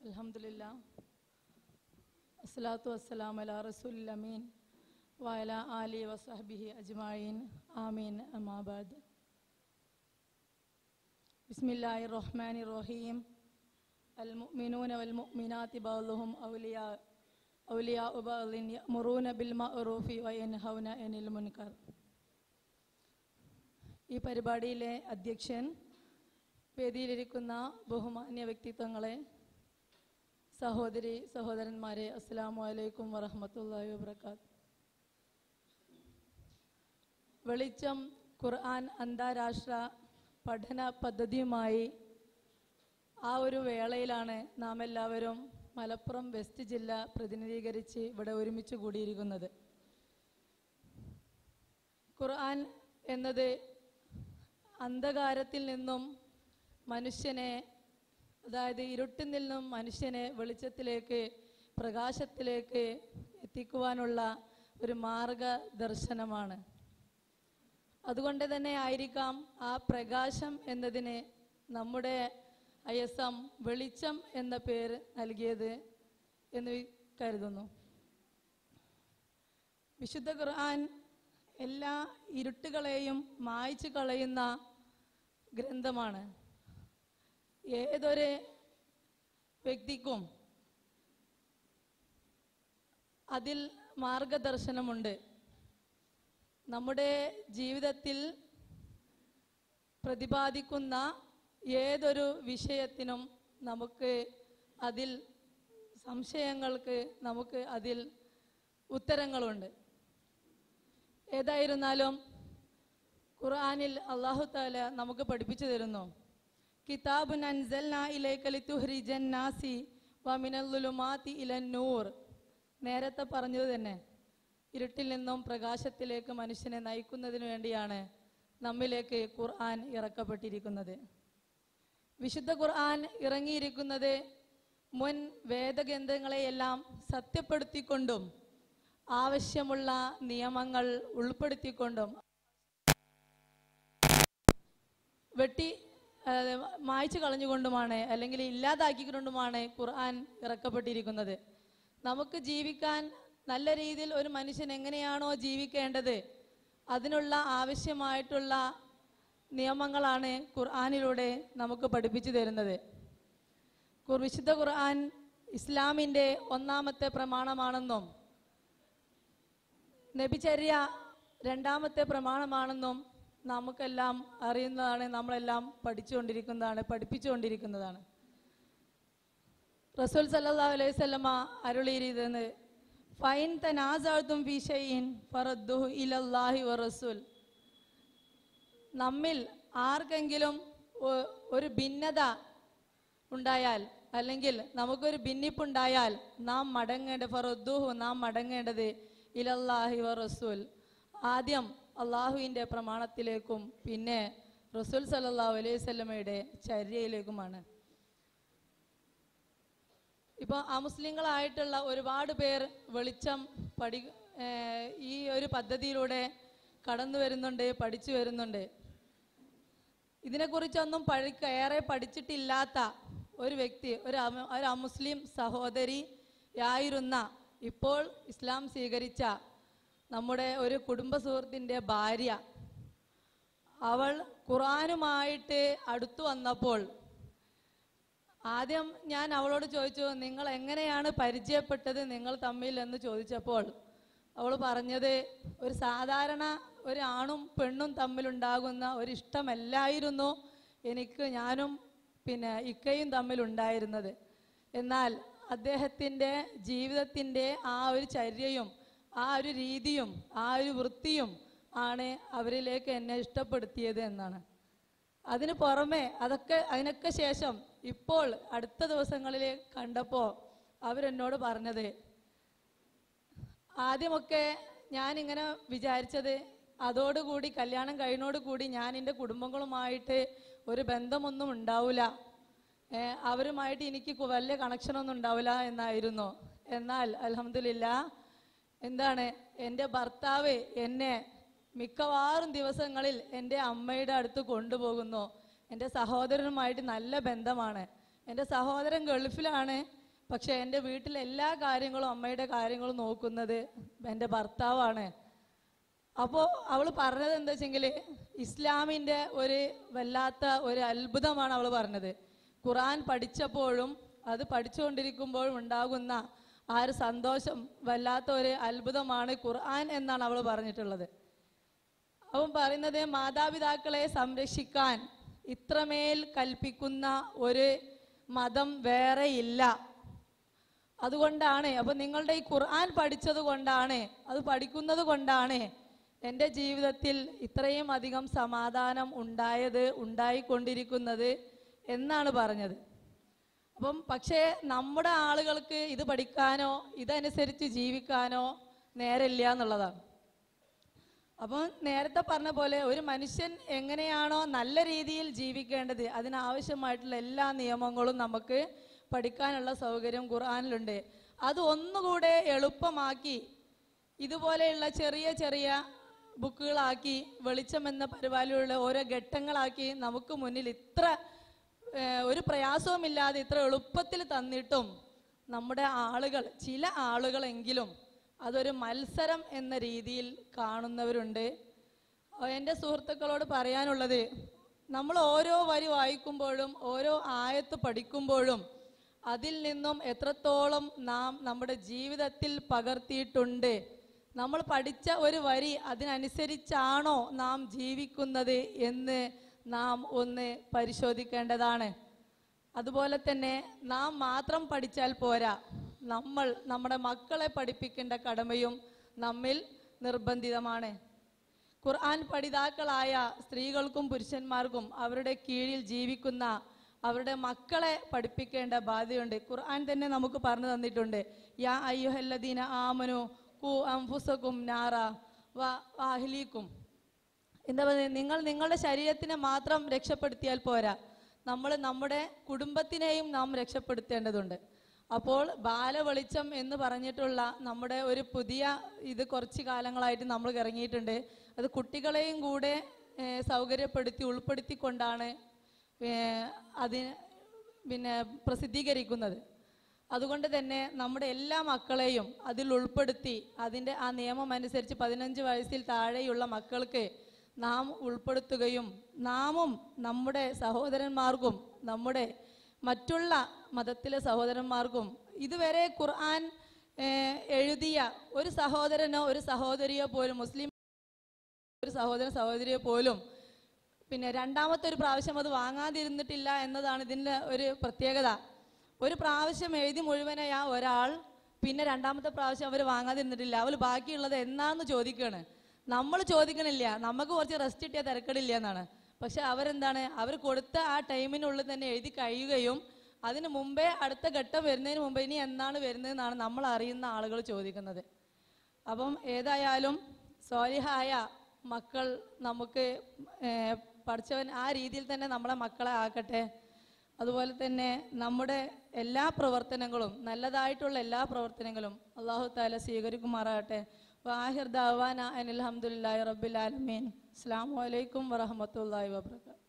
അലഹമില്ല അസ്സലാത്തു വസ്സലാം അല റസൂലമീൻ വയല ആലി വസഹബിഹി അജ്മായിൻ ആമീൻ. അമാബാദ് ബിസ്മില്ലാഹി റഹ്മാനി റഹീം. അൽ മുഅ്മിനൂന വൽ മുഅ്മിനാത്തി ബഅ്ലുഹും ഔലിയാ ഔലിയാ ഉബഅ്ലിൻ യഅ്മുറൂന ബിൽ മഅ്റൂഫി വയൻഹൗന അനിൽ മുൻകർ. ഈ പരിപാടിയിലെ അധ്യക്ഷൻ വേദിയിലിരിക്കുന്ന ബഹുമാന്യ വ്യക്തിത്വങ്ങളെ സഹോദരി സഹോദരന്മാരെ അസ്സലാമു അലൈക്കും വറഹമത്തല്ലാ വബർക്കാത്ത് വെളിച്ചം ഖുർആൻ അന്താരാഷ്ട്ര പഠന പദ്ധതിയുമായി ആ ഒരു വേളയിലാണ് നാം എല്ലാവരും മലപ്പുറം വെസ്റ്റ് ജില്ല പ്രതിനിധീകരിച്ച് ഇവിടെ ഒരുമിച്ച് കൂടിയിരിക്കുന്നത്. ഖുർആൻ എന്നത് അന്ധകാരത്തിൽ നിന്നും മനുഷ്യനെ അതായത് ഇരുട്ടിൽ നിന്നും മനുഷ്യനെ വെളിച്ചത്തിലേക്ക് പ്രകാശത്തിലേക്ക് എത്തിക്കുവാനുള്ള ഒരു മാർഗദർശനമാണ്. അതുകൊണ്ട് തന്നെ ആയിരിക്കാം ആ പ്രകാശം എന്നതിന് നമ്മുടെ എം വെളിച്ചം എന്ന പേര് നൽകിയത് എന്ന് കരുതുന്നു. വിശുദ്ധ ഖുർആൻ എല്ലാ ഇരുട്ടുകളെയും മായ്ച്ചു കളയുന്ന ഗ്രന്ഥമാണ്. ഏതൊരു വ്യക്തിക്കും അതിൽ മാർഗദർശനമുണ്ട്. നമ്മുടെ ജീവിതത്തിൽ പ്രതിപാദിക്കുന്ന ഏതൊരു വിഷയത്തിനും നമുക്ക് അതിൽ സംശയങ്ങൾക്ക് നമുക്ക് അതിൽ ഉത്തരങ്ങളുണ്ട്. ഏതായിരുന്നാലും ഖുർആാനിൽ അള്ളാഹു താല നമുക്ക് പഠിപ്പിച്ചു തരുന്നു. വമിനൽ ഇലൻ നേരത്തെ പറഞ്ഞത് തന്നെ ഇരുട്ടിൽ നിന്നും പ്രകാശത്തിലേക്ക് മനുഷ്യനെ നയിക്കുന്നതിന് വേണ്ടിയാണ് നമ്മിലേക്ക് ഖുർആൻ ഇറക്കപ്പെട്ടിരിക്കുന്നത്. വിശുദ്ധ ഖുർആൻ ഇറങ്ങിയിരിക്കുന്നത് മുൻ വേദഗ്രന്ഥങ്ങളെയെല്ലാം സത്യപ്പെടുത്തിക്കൊണ്ടും ആവശ്യമുള്ള നിയമങ്ങൾ ഉൾപ്പെടുത്തിക്കൊണ്ടും. വെട്ടി മായ്ച്ചു കളഞ്ഞുകൊണ്ടുമാണ് അല്ലെങ്കിൽ ഇല്ലാതാക്കിക്കൊണ്ടുമാണ് ഖുർആൻ ഇറക്കപ്പെട്ടിരിക്കുന്നത്. നമുക്ക് ജീവിക്കാൻ നല്ല രീതിയിൽ ഒരു മനുഷ്യൻ എങ്ങനെയാണോ ജീവിക്കേണ്ടത് അതിനുള്ള ആവശ്യമായിട്ടുള്ള നിയമങ്ങളാണ് ഖുർആാനിലൂടെ നമുക്ക് പഠിപ്പിച്ചു തരുന്നത്. വിശുദ്ധ ഖുർആൻ ഇസ്ലാമിന്റെ ഒന്നാമത്തെ പ്രമാണമാണെന്നും നബിചര്യ രണ്ടാമത്തെ പ്രമാണമാണെന്നും നമുക്കെല്ലാം അറിയുന്നതാണ് നമ്മളെല്ലാം പഠിച്ചുകൊണ്ടിരിക്കുന്നതാണ് പഠിപ്പിച്ചുകൊണ്ടിരിക്കുന്നതാണ്. റസൂൽ സല്ലല്ലാഹു അലൈഹി വസല്ലമ അരുളിയിരിക്കുന്നത് ഫൈൻ തനാസാഴ്ത്തും ഫീ ഷൈഇൻ ഫറദ്ദുഹു ഇലല്ലാഹി വറസൂൽ നമ്മിൽ ആർക്കെങ്കിലും ഒരു ഭിന്നത ഉണ്ടായാൽ അല്ലെങ്കിൽ നമുക്കൊരു ഭിന്നിപ്പുണ്ടായാൽ നാം മടങ്ങേണ്ട ഫറദ്ദുഹു നാം മടങ്ങേണ്ടത് ഇലല്ലാഹി വറസൂൽ ആദ്യം അള്ളാഹുവിന്റെ പ്രമാണത്തിലേക്കും പിന്നെ റസൂൽ സല്ലല്ലാഹു അലൈഹി വസല്ലമയുടെ ചര്യയിലേക്കുമാണ്. ഇപ്പോൾ അമുസ്ലിങ്ങളായിട്ടുള്ള ഒരുപാട് പേർ വെളിച്ചം പഠി ഈ ഒരു പദ്ധതിയിലൂടെ കടന്നു വരുന്നുണ്ട് പഠിച്ചു വരുന്നുണ്ട്. ഇതിനെക്കുറിച്ചൊന്നും പഠിക്ക ഏറെ പഠിച്ചിട്ടില്ലാത്ത ഒരു വ്യക്തി ഒരു ഒരു അമുസ്ലിം സഹോദരി ആയിരുന്ന ഇപ്പോൾ ഇസ്ലാം സ്വീകരിച്ച നമ്മുടെ ഒരു കുടുംബ സുഹൃത്തിന്റെ ഭാര്യ. അവൾ ഖുറാനുമായിട്ട് അടുത്തു വന്നപ്പോൾ ആദ്യം ഞാൻ അവളോട് ചോദിച്ചു നിങ്ങൾ എങ്ങനെയാണ് പരിചയപ്പെട്ടത് നിങ്ങൾ തമ്മിൽ? എന്ന് ചോദിച്ചപ്പോൾ അവൾ പറഞ്ഞത് ഒരു സാധാരണ ഒരു ആണും പെണ്ണും തമ്മിലുണ്ടാകുന്ന ഒരു ഇഷ്ടമല്ലായിരുന്നു എനിക്ക് ഞാനും പിന്നെ ഇക്കയും തമ്മിലുണ്ടായിരുന്നത്. എന്നാൽ അദ്ദേഹത്തിന്റെ ജീവിതത്തിന്റെ ആ ഒരു ചര്യയും ആ ഒരു രീതിയും ആ ഒരു വൃത്തിയും ആണ് അവരിലേക്ക് എന്നെ ഇഷ്ടപ്പെടുത്തിയത് എന്നാണ്. അതിന് പുറമെ അതൊക്കെ അതിനൊക്കെ ശേഷം ഇപ്പോൾ അടുത്ത ദിവസങ്ങളിൽ കണ്ടപ്പോൾ അവരെന്നോട് പറഞ്ഞത് ആദ്യമൊക്കെ ഞാനിങ്ങനെ വിചാരിച്ചത് അതോടുകൂടി കല്യാണം കഴിഞ്ഞോടുകൂടി ഞാൻ എന്റെ കുടുംബങ്ങളുമായിട്ട് ഒരു ബന്ധമൊന്നും ഉണ്ടാവില്ല. അവരുമായിട്ട് എനിക്ക് വലിയ കണക്ഷനൊന്നും ഉണ്ടാവില്ല എന്നായിരുന്നു. എന്നാൽ അലഹമില്ല എന്താണ്? എന്റെ ഭർത്താവ് എന്നെ മിക്കവാറും ദിവസങ്ങളിൽ എന്റെ അമ്മയുടെ അടുത്ത് കൊണ്ടുപോകുന്നു. എന്റെ സഹോദരനുമായിട്ട് നല്ല ബന്ധമാണ്. എന്റെ സഹോദരൻ ഗൾഫിലാണ്. പക്ഷെ എന്റെ വീട്ടിലെ എല്ലാ കാര്യങ്ങളും അമ്മയുടെ കാര്യങ്ങളും നോക്കുന്നത് എന്റെ ഭർത്താവാണ്. അപ്പോൾ അവൾ പറഞ്ഞത് എന്താ വെച്ചെങ്കിൽ ഇസ്ലാമിന്റെ ഒരു വല്ലാത്ത ഒരു അത്ഭുതമാണ് അവൾ പറഞ്ഞത്. ഖുറാൻ പഠിച്ചപ്പോഴും അത് പഠിച്ചുകൊണ്ടിരിക്കുമ്പോഴും ഉണ്ടാകുന്ന ആ ഒരു സന്തോഷം വല്ലാത്ത ഒരു അത്ഭുതമാണ് ഖുർആൻ എന്നാണ് അവൾ പറഞ്ഞിട്ടുള്ളത്. അവൻ പറയുന്നത് മാതാപിതാക്കളെ സംരക്ഷിക്കാൻ ഇത്രമേൽ കൽപ്പിക്കുന്ന ഒരു മതം വേറെയില്ല അതുകൊണ്ടാണ് അപ്പൊ നിങ്ങളുടെ ഈ ഖുർആൻ പഠിച്ചത് കൊണ്ടാണ് അത് പഠിക്കുന്നത് കൊണ്ടാണ് എന്റെ ജീവിതത്തിൽ ഇത്രയും അധികം സമാധാനം ഉണ്ടായത് ഉണ്ടായിക്കൊണ്ടിരിക്കുന്നത് എന്നാണ് പറഞ്ഞത്. അപ്പം പക്ഷേ നമ്മുടെ ആളുകൾക്ക് ഇത് പഠിക്കാനോ ഇതനുസരിച്ച് ജീവിക്കാനോ നേരമില്ല എന്നുള്ളതാണ്. അപ്പം നേരത്തെ പറഞ്ഞ പോലെ ഒരു മനുഷ്യൻ എങ്ങനെയാണോ നല്ല രീതിയിൽ ജീവിക്കേണ്ടത് അതിനാവശ്യമായിട്ടുള്ള എല്ലാ നിയമങ്ങളും നമുക്ക് പഠിക്കാനുള്ള സൗകര്യം ഖുർആാനിലുണ്ട്. അത് ഒന്നുകൂടെ എളുപ്പമാക്കി ഇതുപോലെയുള്ള ചെറിയ ചെറിയ ബുക്കുകളാക്കി വെളിച്ചം എന്ന പരിപാടിയുള്ള ഓരോ ഘട്ടങ്ങളാക്കി നമുക്ക് മുന്നിൽ ഇത്ര ഒരു പ്രയാസവുമില്ലാതെ ഇത്ര എളുപ്പത്തിൽ തന്നിട്ടും നമ്മുടെ ആളുകൾ ചില ആളുകളെങ്കിലും അതൊരു മത്സരം എന്ന രീതിയിൽ കാണുന്നവരുണ്ട്. എന്റെ സുഹൃത്തുക്കളോട് പറയാനുള്ളത് നമ്മൾ ഓരോ വരി വായിക്കുമ്പോഴും ഓരോ ആയത്ത് പഠിക്കുമ്പോഴും അതിൽ നിന്നും എത്രത്തോളം നാം നമ്മുടെ ജീവിതത്തിൽ പകർത്തിയിട്ടുണ്ട് നമ്മൾ പഠിച്ച ഒരു വരി അതിനനുസരിച്ചാണോ നാം ജീവിക്കുന്നത് എന്ന് നാം ഒന്ന് പരിശോധിക്കേണ്ടതാണ്. അതുപോലെ തന്നെ നാം മാത്രം പഠിച്ചാൽ പോരാ. നമ്മൾ നമ്മുടെ മക്കളെ പഠിപ്പിക്കേണ്ട കടമയും നമ്മിൽ നിർബന്ധിതമാണ്. ഖുർആൻ പഠിതാക്കളായ സ്ത്രീകൾക്കും പുരുഷന്മാർക്കും അവരുടെ കീഴിൽ ജീവിക്കുന്ന അവരുടെ മക്കളെ പഠിപ്പിക്കേണ്ട ബാധ്യതയുണ്ട്. ഖുർആൻ തന്നെ നമുക്ക് പറഞ്ഞു തന്നിട്ടുണ്ട്. യാ അയ്യുഹല്ലദീന ആമനു കു അംഫുസക്കും നാറ വാഹ്ലീക്കും എന്താ പറയുക നിങ്ങൾ നിങ്ങളുടെ ശരീരത്തിനെ മാത്രം രക്ഷപ്പെടുത്തിയാൽ പോരാ. നമ്മൾ നമ്മുടെ കുടുംബത്തിനെയും നാം രക്ഷപ്പെടുത്തേണ്ടതുണ്ട്. അപ്പോൾ ബാലവെളിച്ചം എന്ന് പറഞ്ഞിട്ടുള്ള നമ്മുടെ ഒരു പുതിയ ഇത് കുറച്ച് കാലങ്ങളായിട്ട് നമ്മൾ ഇറങ്ങിയിട്ടുണ്ട്. അത് കുട്ടികളെയും കൂടെ സൗകര്യപ്പെടുത്തി ഉൾപ്പെടുത്തിക്കൊണ്ടാണ് അതിന് പിന്നെ പ്രസിദ്ധീകരിക്കുന്നത്. അതുകൊണ്ട് തന്നെ നമ്മുടെ എല്ലാ മക്കളെയും അതിൽ ഉൾപ്പെടുത്തി അതിന്റെ ആ നിയമം അനുസരിച്ച് പതിനഞ്ച് വയസ്സിൽ താഴെയുള്ള മക്കൾക്ക് നാം ഉൾപ്പെടുത്തുകയും നാമും നമ്മുടെ സഹോദരന്മാർക്കും നമ്മുടെ മറ്റുള്ള മതത്തിലെ സഹോദരന്മാർക്കും ഇതുവരെ ഖുർആൻ എഴുതിയ ഒരു സഹോദരനോ ഒരു സഹോദരിയോ പോലും മുസ്ലിം ഒരു സഹോദരൻ സഹോദരിയോ പോലും പിന്നെ രണ്ടാമത്തെ ഒരു പ്രാവശ്യം അത് വാങ്ങാതിരുന്നിട്ടില്ല എന്നതാണ് ഇതിന്റെ ഒരു പ്രത്യേകത. ഒരു പ്രാവശ്യം എഴുതി മുഴുവനായ ആ ഒരാൾ പിന്നെ രണ്ടാമത്തെ പ്രാവശ്യം അവർ വാങ്ങാതിരുന്നിട്ടില്ല. അവർ ബാക്കിയുള്ളത് എന്നാന്ന് ചോദിക്കുകയാണ് നമ്മൾ ചോദിക്കണില്ല. നമുക്ക് കുറച്ച് റെസ്റ്റ് കിട്ടിയാൽ തിരക്കടില്ല എന്നാണ്. പക്ഷെ അവരെന്താണ്? അവർ കൊടുത്ത ആ ടൈമിനുള്ളിൽ തന്നെ എഴുതി കഴിയുകയും അതിന് മുമ്പേ അടുത്ത ഘട്ടം വരുന്നതിന് മുമ്പ് ഇനി എന്നാണ് വരുന്നതെന്നാണ് നമ്മൾ അറിയുന്ന ആളുകൾ ചോദിക്കുന്നത്. അപ്പം ഏതായാലും സ്വാലിഹായ മക്കൾ നമുക്ക് പഠിച്ചവൻ ആ രീതിയിൽ തന്നെ നമ്മളെ മക്കളെ ആക്കട്ടെ. അതുപോലെ തന്നെ നമ്മുടെ എല്ലാ പ്രവർത്തനങ്ങളും നല്ലതായിട്ടുള്ള എല്ലാ പ്രവർത്തനങ്ങളും അള്ളാഹു താല സ്വീകരിക്കുമാറാകട്ടെ. വാഹിർ ദാവാന അഹമ്മദില്ലാ റബ്ബിൽ ആലമീൻ. അസ്സാം വലൈക്കും വറഹമത്തല്ലാ വാബർക്കാത്തു